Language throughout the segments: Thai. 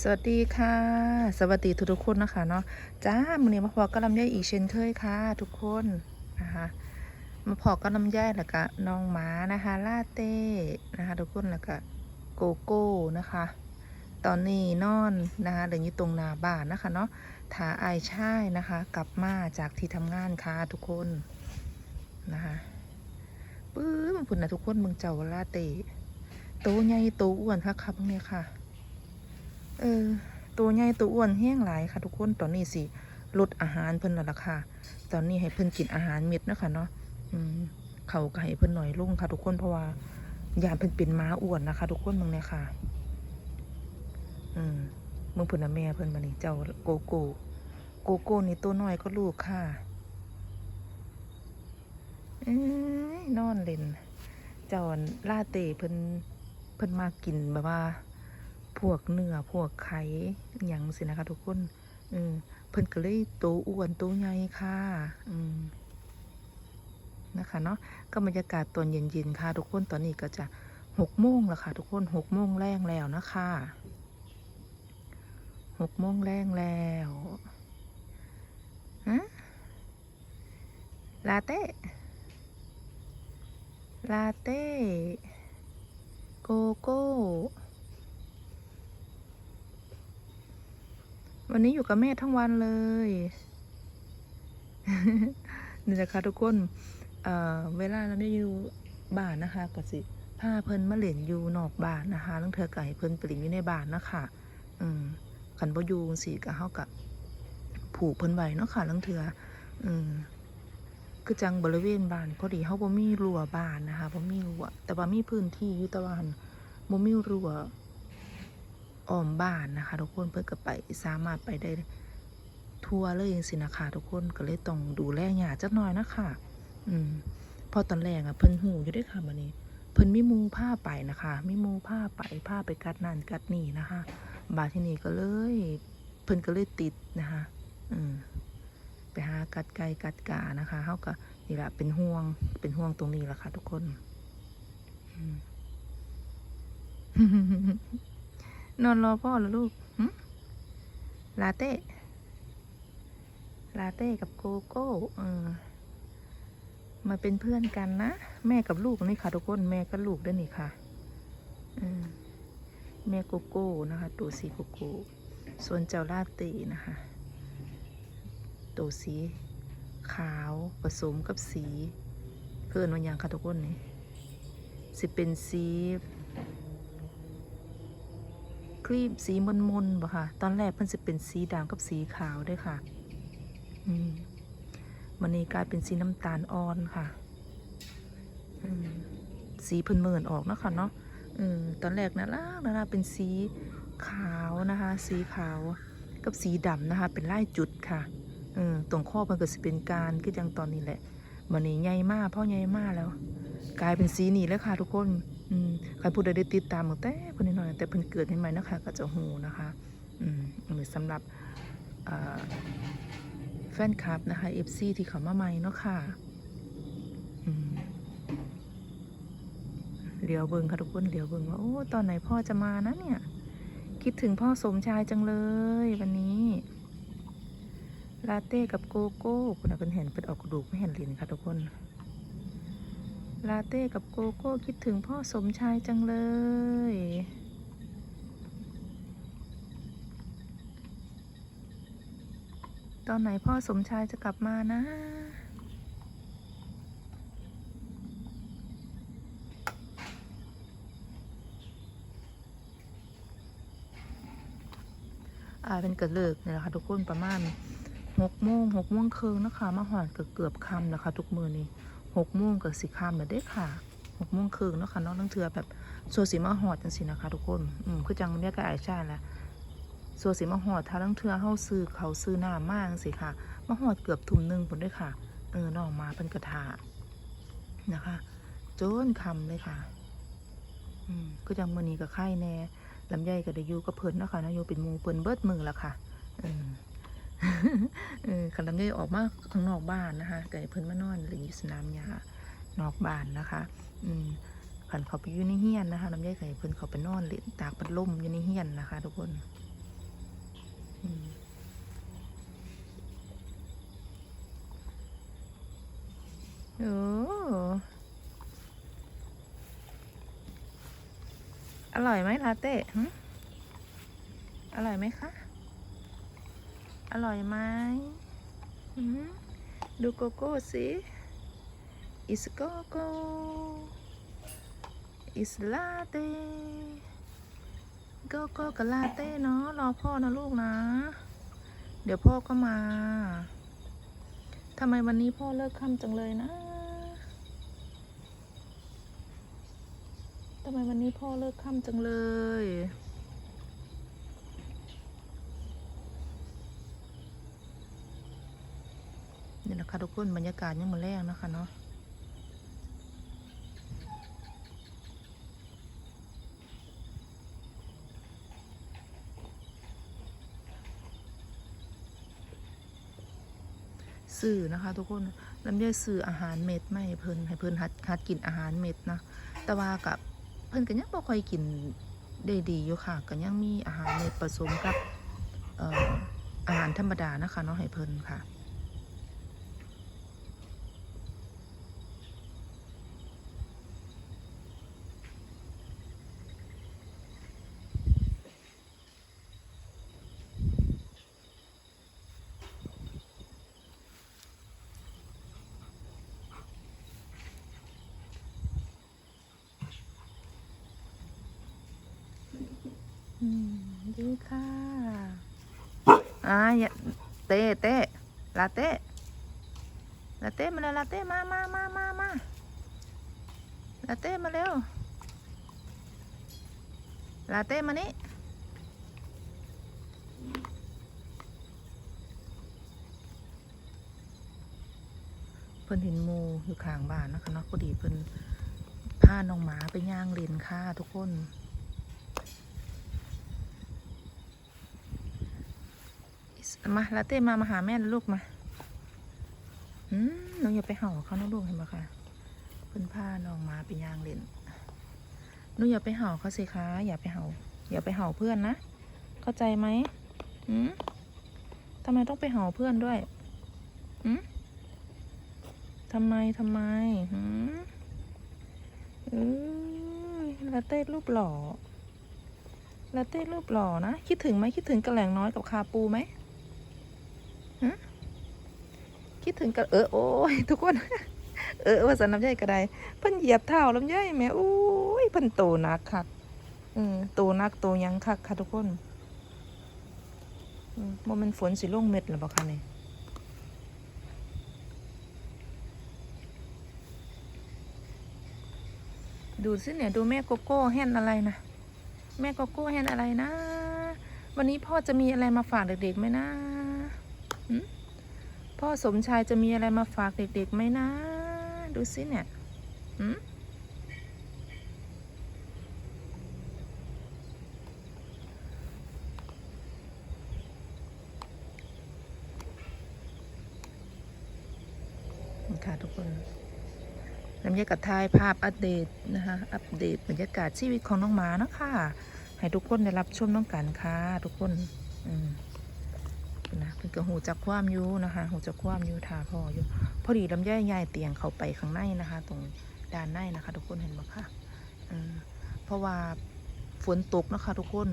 สวัสดีค่ะ สวัสดีทุกๆคนนะคะเนาะจ้ามือนี้มาพอกับลำไยอีกเช่นเคยค่ะ ทุกคนนะคะมาพอกับลำไยแล้วก็น้องหมานะคะลาเต้นะคะ ทุกคนแล้วก็โกโก้นะคะ ตอนนี้นอนนะคะเดินอยู่ตรงนาบ้านนะคะเนาะถาไอชายนะคะ กลับมาจากที่ทำงานค่ะทุกคนนะคะปื้มพุ่นนะทุกคนมึงเจ้าลาเต้โตใหญ่โตอ้วนค่ะครับเนี่ยค่ะ เออ ตัวใหญ่ตัวอ้วนแห้งหลายค่ะ ทุกคน ตอนนี้สิลดอาหารเพิ่นแล้วล่ะค่ะ ตอนนี้ให้เพิ่นกินอาหารเม็ดนะคะเนาะอืมเขาก็ให้เพิ่นหน่อยลงค่ะ ทุกคนเพราะว่ายานเพิ่นเป็นม้าอ้วนนะคะ ทุกคนมึงเนี่ยค่ะ อืมมึงเพิ่นนะแม่เพิ่นมานี่เจ้าโกโก้โกโก้นี่ตัวน้อยก็ลูกค่ะเอ้ยนอนเล่นเจ้าอันลาเต้เพิ่นเพิ่นมากินแบบว่า พวกเนื้อพวกไข่อย่างสินะคะทุกคนอืมเพิ่นก็เลยโตอ้วนโตใหญ่ค่ะอืมนะคะเนาะก็บรรยากาศตอนเย็นๆค่ะ ทุกคนตอนนี้ก็จะหกโมงแล้วค่ะ ทุกคนหกโมงแรงแล้วนะคะหกโมงแรงแล้วฮะลาเต้ลาเต้โกโก้ วันนี้อยู่กับแม่ทั้งวันเลยนี่นะคะทุกคนเอ่อเวลาเราได้อยู่บ้านนะคะก็สิพาเพิ่นมาเล่นอยู่นอกบ้านนะคะลังเธอไก่เพิ่นปเล่นอยู่ในบ้านนะคะอืมขันบ่อยู่สิก็เฮากับผูกเพิ่นไว้เนาะค่ะลังเธออืมคือจังบริเวณบ้านพอดีเฮาบ่มีรั้วบ้านนะคะบ่มีรั้วแต่ว่ามีพื้นที่อยู่ต่ว่าหั่นบ่มีรั้ว อ้อมบ้านนะคะ ทุกคนเพื่อก็ไปสามารถไปได้ทั่วเลยจังสินะคะทุกคนก็เลยต้องดูแลหยาจักหน่อยนะคะ อืมพอตอนแรกอะเพิ่นหูอยู่ด้วยค่ะมันนี้เพิ่นมีมูผ้าไปนะคะมีมูผ้าไปผ้าไปกัดนั่นกัดนี่นะคะ บาที่นี่ก็เลย เพิ่นก็เลยติดนะคะอืมไปหากัดไก่กัดกานะคะเฮาก็นี่แหละเป็นห่วงเป็นห่วงตรงนี้แหละค่ะ ทุกคนอืม นอนรอพ่อแล้วลูกลาเต้ ลาเต้กับโกโก้เออมาเป็นเพื่อนกันนะ แม่กับลูกนี่ค่ะทุกคนแม่กับลูกด้วยนี่ค่ะมแม่โกโก้นะคะตัวสีโกโก้ส่วนเจ้าลาเต้นะคะตัวสีขาวผสมกับสี เพื่อนวันยังค่ะทุกคนนี่สิเป็นสี ครีมสีมนมนบ่ค่ะ ตอนแรกเพิ่นจะเป็นสีดำกับสีขาวด้วยค่ะอืมมันนี้กลายเป็นสีน้ำตาลอ่อนค่ะอืมสีเพิ่นเมินออกเนาะค่ะเนาะอืมตอนแรกนะล่ะนะล่ะเป็นสีขาวนะคะ สีขาวกับสีดำนะคะ เป็นไลายจุดค่ะอืมตรงข้อมันก็สิเป็นการคือจังตอนนี้แหละมันนี้ใหญ่มากพ่อใหญ่มากแล้ว กลายเป็นสีนี้แล้วค่ะทุกคน อืมใครพูดได้ติดตามตั้งแต่เพิ่นน้อยแต่เพิ่นเกิดใหม่ๆนะคะก็จะหูนะคะ อืมอันนี้สำหรับแฟนคลับนะคะ FC ที่เขามาใหม่เนาะค่ะเหลียวเบิงค่ะทุกคนเหลียวเบิงว่าโอ้ตอนไหนพ่อจะมานะเนี่ย คิดถึงพ่อสมชายจังเลย วันนี้ลาเต้กับโกโก้คุณเป็นเห็นเป็นออกกระดูกไม่เห็นลินค่ะทุกคน ลาเต้กับโกโก้คิดถึงพ่อสมชายจังเลย ตอนไหนพ่อสมชายจะกลับมานะ อ่าเป็นกระเลิกเนี่ยแหละค่ะทุกคนประมาณหกโมงหกโมงครึ่งนะคะ มาหอดเกือบเกือบคำแล้วค่ะทุกมือนี้ หกโมงกับสิค่ำแล้วเด้ค่ะหกโมงครึ่งเนาะค่ะน้องตั้งเถื่อแบบโซสีมาหอดจังสินะคะทุกคนอืมคือจังเรียกกับไอชาแหละโซสีมาหอดถ้าตั้งเถื่อเฮาซื้อเขาซื้อน้ำมากสิค่ะมาหอดเกือบทุ่มหนึ่งผลด้วยค่ะ เออน้องมาเป็นกระทานะคะโจนคำเลยค่ะ อืมก็จังมือนี้กับไข่แน่ลำไยก็ได้อยู่กับเพิ่นนะคะนาะอยู่เป็นมูเพิ่นเบิดมือละค่ะเออ เออคันลำไยออกมาข้างนอกบ้านนะคะก็ให้เพิ่นมานอนหรืออยู่สนามหญ้านอกบ้านนะคะ อืมขันเขาไปอยู่ในเฮียนนะคะลำไยก็ให้เพิ่นเขาไปนอนเล่นตากพัดล่มอยู่ในเฮียนนะคะ ทุกคนอืมโอ้อร่อยไหมลาเต้อร่อยไหมคะ ร่อยไหมหืมดูโกโก้สิ is โกโก้ is latte โกโก้กับลาเต้เนาะรอพ่อนะลูกนะ เดี๋ยวพ่อก็มาทำไมวันนี้พ่อเลิกค่ำจังเลยนะทำไมวันนี้พ่อเลิกค่ำจังเลย นี่แหละค่ะทุกคนบรรยากาศยังมาแรงนะคะเนาะสื่อนะคะทุกคนลำไยสื่ออาหารเม็ดไม่เพิ่นให้เพิ่นหัดหัดกินอาหารเม็ดนะ แต่ว่ากับเพิ่นก็ยังบ่ค่อยกินได้ดีอยู่ค่ะก็ยังมีอาหารเม็ดผสมกับอออาหารธรรมดานะคะเนาะให้เพิ่นค่ะ ดีค่ะอ่าอย่าเต้เต้ลาเต้ลาเต้มาเลยลาเต้มามามามามาลาเต้มาเร็วลาเต้มานี่เพิ่นเห็นหมูอยู่ข้างบ้านนะคะเนาะพอดีเพิ่นพาน้องหมาไปย่างเลนค่ะทุกคน มาลาเต้มามาหาแม่ลูกมาอืมนูอย่าไปเห่าเขานะลูกเห็นไหมคะเพิ่นผ้าน้องมาเป็นยางเล่นหนูอย่าไปเห่าเขาสิคะอย่าไปเห่า อย่าไปเห่าเพื่อนนะ เข้าใจไหมอืมทำไมต้องไปเห่าเพื่อนด้วยอืมทำไมทำไมหืมเอ้ยลาเต้รูปหล่อลาเต้รูปหล่อนะ คิดถึงไหมคิดถึงกระแหลงน้อยกับคาปูไหม คิดถึงกันเออโอ้ยทุกคน เออว่าสันน้ำใยก็ได้เพิ่นเหยียบเท้าลำไยแหม่โอ้ยเพิ่นโตนักคักอืมโตนักโตยังคักค่ะทุกคนอืมบ่แมันฝนสิลงเม็ดหรือเปล่าคะเนี่ยดูสิเนี่ยดูแม่โกโก้แฮนอะไรนะ แม่โกโก้แฮนอะไรนะ วันนี้พ่อจะมีอะไรมาฝากเด็กๆไหมนะ พ่อสมชายจะมีอะไรมาฝากเด็กๆไหมนะ ดูสิเนี่ยหืมค่ะทุกคนลำยากาศทายภาพอัปเดตนะคะ อัปเดตบรรยากาศชีวิตของน้องหมานะคะ ให้ทุกคนได้รับชมน้องกันค่ะ ทุกคน อืม นะเพิ่นก็หูจักความอยู่นะคะหูจักความอยู่ทาพออยู่พอดีลำไยยายเตียงเข้าไปข้างในนะคะ ตรงด้านในนะคะ ทุกคนเห็นไหมคะเพราะว่าฝนตกนะคะ ทุกคน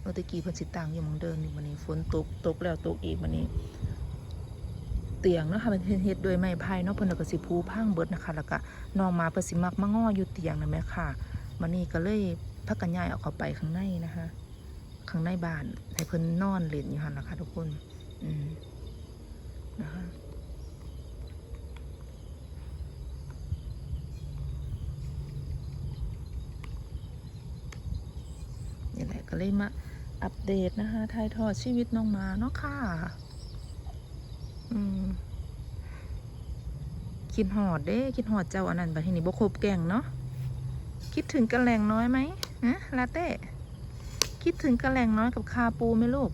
เมื่อตะกี้เพิ่นสิตางอยู่หมองเดินอยู่วันนี้ฝนตกตกแล้วตกอีกวันนี้ เตียงนะคะเป็นเฮ็ดโดวยไม้ไผ่เนาะเพิ่นก็สิผูพังเบิดนะคะแล้วก็น้องมาเพิ่นสิมักมาง้ออยู่เตียงนะแม่ค่ะวันนี้ก็เลยพักกันย้ายเอาเข้าไปข้างในนะคะ ข้างในบ้านให้เพิ่นนอนเล่นอยู่หั่นนะคะทุกคน นะคะนี่แหละก็เลยมาอัปเดตนะคะถ่ายทอดชีวิตน้องมาเนาะค่ะ อืมคิดหอดเด้ คิดหอดเจ้าอันนั้นบัดทีนี้บ่คบแก่งเนาะ คิดถึงกระแหลงน้อยไหมฮะลาเต้ คิดถึงกระแหลงน้อยกับคาปูไหมลูก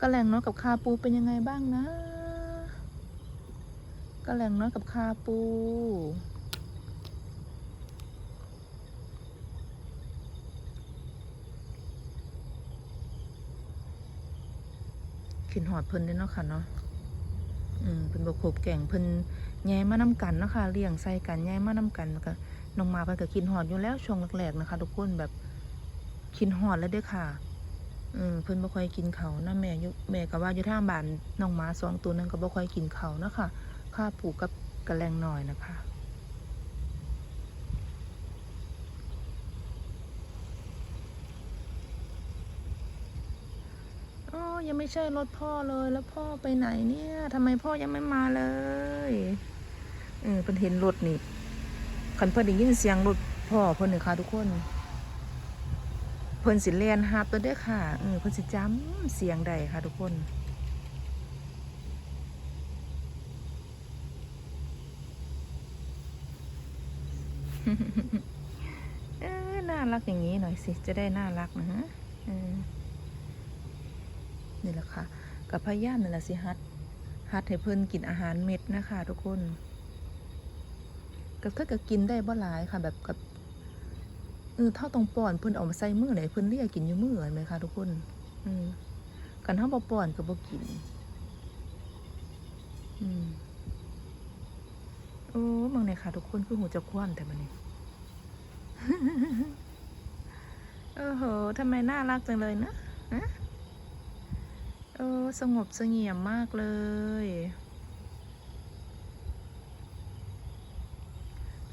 กระแหลงน้อยกับคาปูเป็นยังไงบ้างนะกระแหลงน้อยกับคาปูขินหอดเพิ่นด้เนาะค่ะเนาะ อืมเพิ่นบ่ครบแก่งเพิ่นแย่มานํกันเนาะค่ะเลี้ยงใส่กันแย่มานํกันแล้วก็น้องหมาเพิ่นก็ขินหอดอยู่แล้วช่วงแรกๆนะคะ ทุกคนแบบขินหอดแล้วเด้อค่ะ อืมเพิ่นบ่ค่อยกินเขานะแม่ยู่แม่ก็ว่าอยู่ทางบ้านน้องหมาสองตัวนั้นก็บ่ค่อยกินเขานะคะข้าปูกกับกระแลงน้อยนะคะอ๋อยังไม่ใช่รถพ่อเลยแล้วพ่อไปไหนเนี่ยทำไมพ่อยังไม่มาเลยเออเพิ่นเห็นรถนี่คันเพิ่นได้ยินเสียงรถพ่อเพิ่นนี่ค่ะทุกคน พิ่นสิแล่นฮับตัวเด้อค่ะเออเพิ่นสิจำเสียงใดค่ะทุกคนเออน่ารักอย่างนี้หน่อยสิ จะได้น่ารักนะฮะนี่แหละค่ะ กับพยายามนี่แหละสิฮัดฮัดให้เพิ่นกินอาหารเม็ดนะคะ ทุกคนก็ถ้าก็กินได้บ่หลายค่ะ แบบกับ เออเท่าตรงป้อนเพิ่นเอามาใส่มือไหนเพิ่นเรียกกินอยู่มือเห็นไหมคะทุกคน อืมกันเท่าบ่ป้อนก็บ่กิน อืมโอ้บางเนี่ยค่ะ ทุกคนคือหูจะคว่ำแต่มันนี่โอ้โหทำไมน่ารักจังเลยนะฮะเออสงบเสงี่ยมมากเลย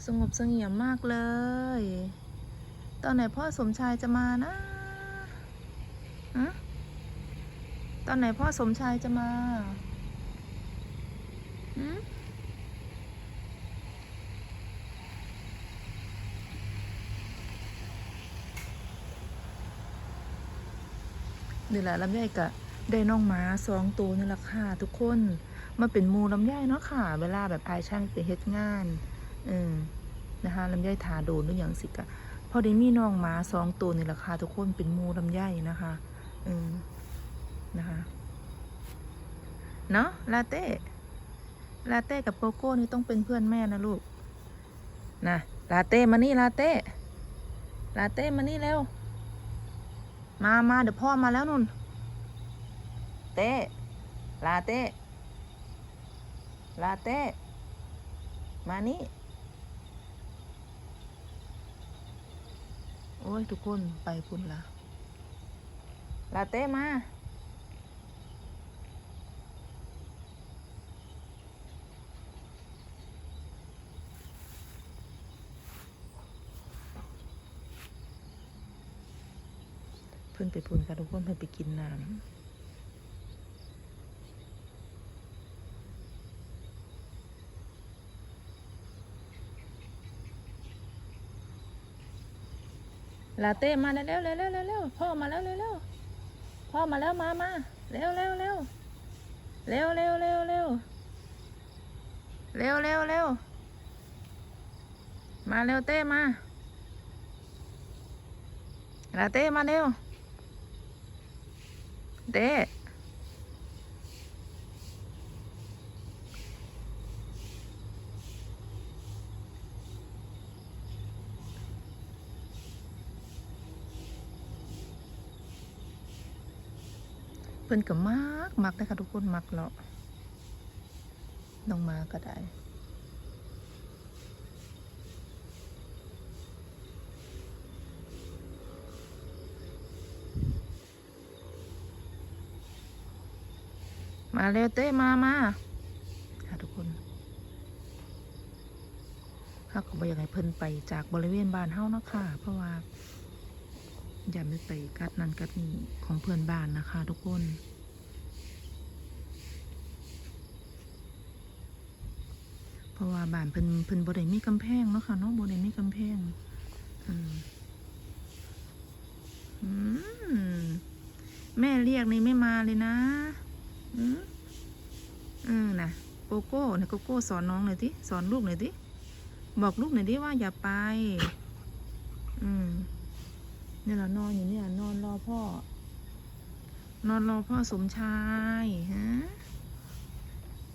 สงบเสงี่ยมมากเลย ตอนไหนพ่อสมชายจะมานะฮะตอนไหนพ่อสมชายจะมาหืมนี่แหละลำไยกะได้น้องหมาสองตัวนี่แหละค่ะทุกคนมาเป็นมูลำไยเนาะค่ะ เวลาแบบอายช่างไปเฮ็ดงานเออนะคะลำไยถาโดนหรืออย่างสิกะ อได้มีน้องหมาสองตัวนี่แหละค่ะทุกคนเป็นมูลำไยนะคะเออนะคะเนาะลาเต้ลาเต้กับโกโก้นี่ต้องเป็นเพื่อนแม่นะลูกนะลาเต้มานี่ลาเต้ลาเต้มานี่เร็วมามาเดี๋ยวพ่อมาแล้วนุ่น เต้ลาเต้ลาเต้มานี่ โอ้ ย ทุกคนไปพุ่นละลาเต้มาเพื่อนไปพุ่นค่ะทุกคนเพื่อนไปกินน้ำ ลาเต้มาเร็วเร็วเร็วเร็วเร็วพ่อมาแล้วเร็วเร็วพ่อมาแล้วมามาเร็วเร็วเร็วเร็วเร็วเร็วเร็วเร็วเร็วเร็วมาเร็วเต้มาลาเต้มาเร็วเต้ พิ่นก็มักมักนะคะทุกคนมักเลาะน้องมาก็ได้มาเร็วเต้มามาค่ะทุกคนข้าก็บอกอยากให้เพิ่นไปจากบริเวณบ้านเฮาเนาะค่ะ เพราะว่า อย่าไม่ไปกัดนั่นกัดนี่ของเพื่อนบ้านนะคะ ทุกคน เพราะว่าบ้านเพิ่นเพิ่นบ่ได้มีกำแพงเนาะค่ะเนาะบ่ได้มีกำแพงอืมอืมแม่เรียกนี่ไม่มาเลยนะ อืมเออนะโกโก้นะโกโก้สอนน้องหน่อยดิสอนลูกหน่อยดิบอกลูกหน่อยดิว่าอย่าไป อืม นี่ยเรานอนอยู่เนี่ย นอนรอพ่อ นอนรอพ่อสมชายฮะ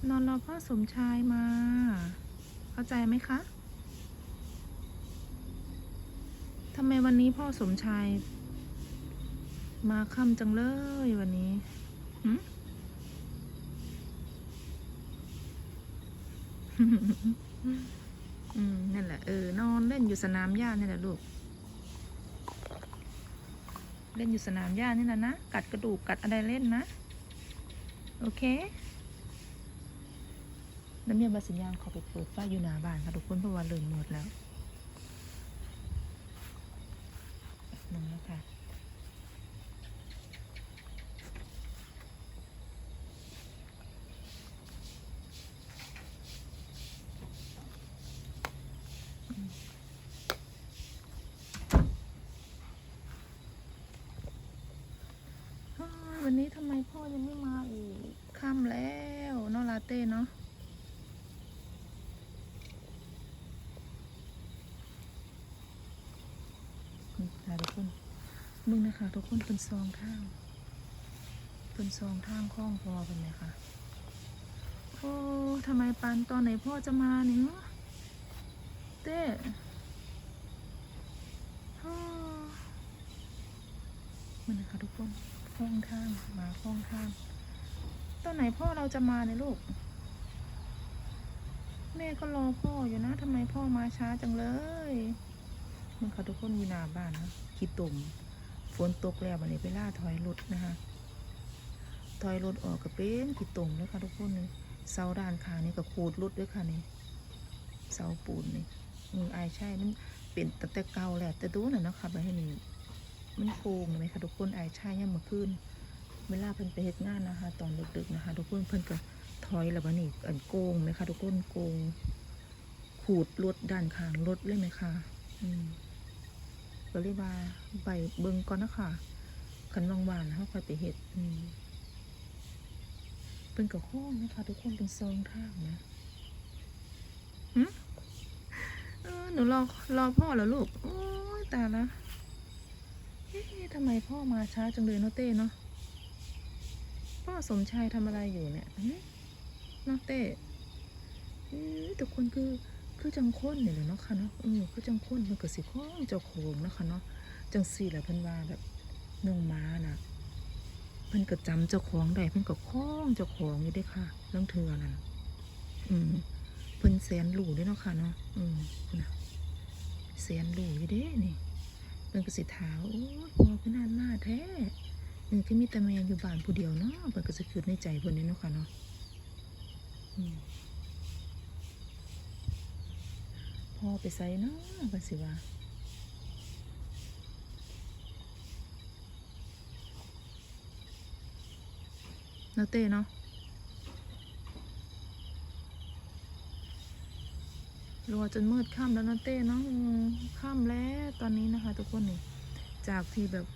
นอนรอพ่อสมชายมา เข้าใจไหมคะทำไมวันนี้พ่อสมชาย มาค่ำจังเลยวันนี้หือืมนั่นแหละเออนอนเล่นอยู่สนามหญ้านี่แหละลูก เล่นอยู่สนามหญ้านี่แหละนะ กัดกระดูกกัดอะไรเล่นนะ โอเค น้ำเมียบาสิญญางเขอไปเปิดฝ้าอยู่หน้าบ้านค่ะทุกคนเพราะว่าเริ่มมืดแล้วนึ่งแล้วค่ะ อ้าววันนี้ทำไมพ่อยังไม่มาอีกค่ำแล้วเนาะลาเต้เนาะนี่ คนมึงนะคะ ทุกคนเป็นซองทางเป็นซองทางคล้องพอเป็นไหมคะโอ้ทำไมปานตอนไหนพ่อจะมาเนี่ยเนาะเต้อ้ามันนะคะทุกคนคล้องทางมาคล้องทางตอนไหนพ่อเราจะมาเนี่ยลูก แม่ก็รอพ่ออยู่นะทำไมพ่อมาช้าจังเลย มันเขาทุกคนอยู่หน้าบ้านนะขี้ตุ่มฝนตกแล้ววันนี้ไปล่าถอยรถนะคะถอยรถออกก็เป็นขี้ตุ่มเลยค่ะทุกคนนี่เสาด้านขานี่ก็ขูดรถด้วยค่ะนี่เสาปูนนี่อืออายใช่มันเป็นตั้งแต่เก่าแหละแต่ดูน่ะเนาะค่ะไปให้นี่มันโกงไหมคะทุกคนไอ้ชายย่ำเมื่อคืนเวลาเพิ่นไปเฮ็ดงานนะคะ ตอนดึกๆนะคะ ทุกคนเพิ่นก็ถอยแล้วบัดนี้อันโกงไหมคะทุกคนโกงขูดรถด้านข้างรถเลยไหมคะอืม ก็เลยว่าไปเบิ่งก่อนนะคะคันวางๆนะเขาค่อยไปเฮ็ดเป็นกับข้องนะคะ ทุกคนเป็นซองทางนะหึเออหนูรอรอพ่อเหรอลูก โอ้ยตายละเอ๊ะทำไมพ่อมาช้าจังเลยเนาะเต้เนาะพ่อสมชายทำอะไรอยู่เนี่ยเนาะเต้เอ๊ะแต่คนคือ คือจังค้นเนี่ยแหละเนาะค่ะเนาะเออคือจังค้นมันก็สิข้องเจ้าโขงเนาะค่ะเนาะจังสี่แหละเพิ่นว่าแบบน้องม้าน่ะเพิ่นก็จำเจ้าของได้เพิ่นก็คล้องเจ้าของอยู่เด้ค่ะเรื่องเธอนั่นอืมเพิ่นแสนหลูเด้วยเนาะค่ะเนาะอืมนะแสนหลูอยู่เด้นี่เพิ่นก็สิถามโอ้ยพ่อเพิ่นนานมาแท้เออคือมีแต่แม่อยู่บ้านผู้เดียวเนาะเพิ่นก็สิคิดในใจเพิ่นนี่เนาะค่ะเนาะอืม พ่อไปไสเนาะเพิ่นสิว่าเนาเต้เนาะรอจนมืดค่ำแล้วนาะเต้เนาะอืมค่ำแล้วตอนนี้นะคะ ทุกคนนี่จากที่แบบ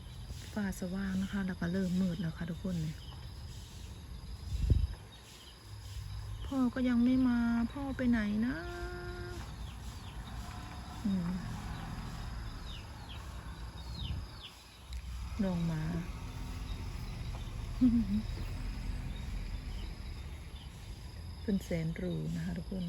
ฟ้าสว่างนะคะ แล้วก็เริ่มมืดแล้วค่ะทุกคนนี่พ่อก็ยังไม่มาพ่อไปไหนนะ ลงมาเป็นแสนรูนะคะทุกคน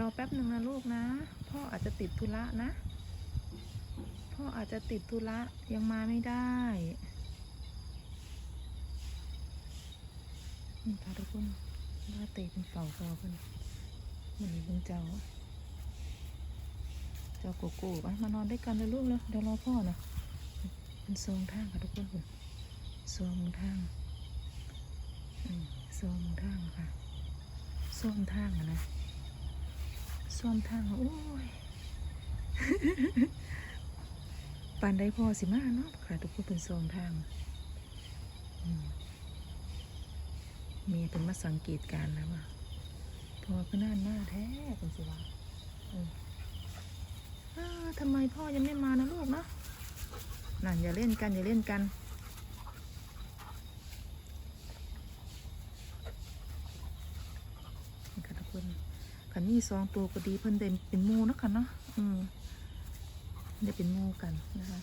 รอแป๊บ หนึ่งนะลูกนะ พ่ออาจจะติดธุระนะ พ่ออาจจะติดธุระยังมาไม่ได้นี่ค่ะทุกคนว่าเตะเป็นเฝ้าพอเพิ่นวันนี้เพิ่งเจ้า เจ้าโกโก้มานอนด้วยกันเลยลูกเลยเดี๋ยวรอพ่อนะเป็นทรงทางค่ะทุกคนทรงทางทรงทางค่ะส้มทางนะ ส้มทางอะโอ้ยปานได้พอสิมาเนาะค่ะ ทุกคนเป็นทรงทางมเมียเป็นมาสังเกตการณ์แล้วว่าพอก็น่านหน้าแท้เป็นสิว่าทำไมพ่อยังไม่มานะลูกเนาะนั่นอย่าเล่นกันอย่าเล่นกันค่ะทุกคนขัน มีสองตัวก็ดีเพิ่นได้เป็นมูนะคะเนาะอืมได้เป็นมูกันนะคะ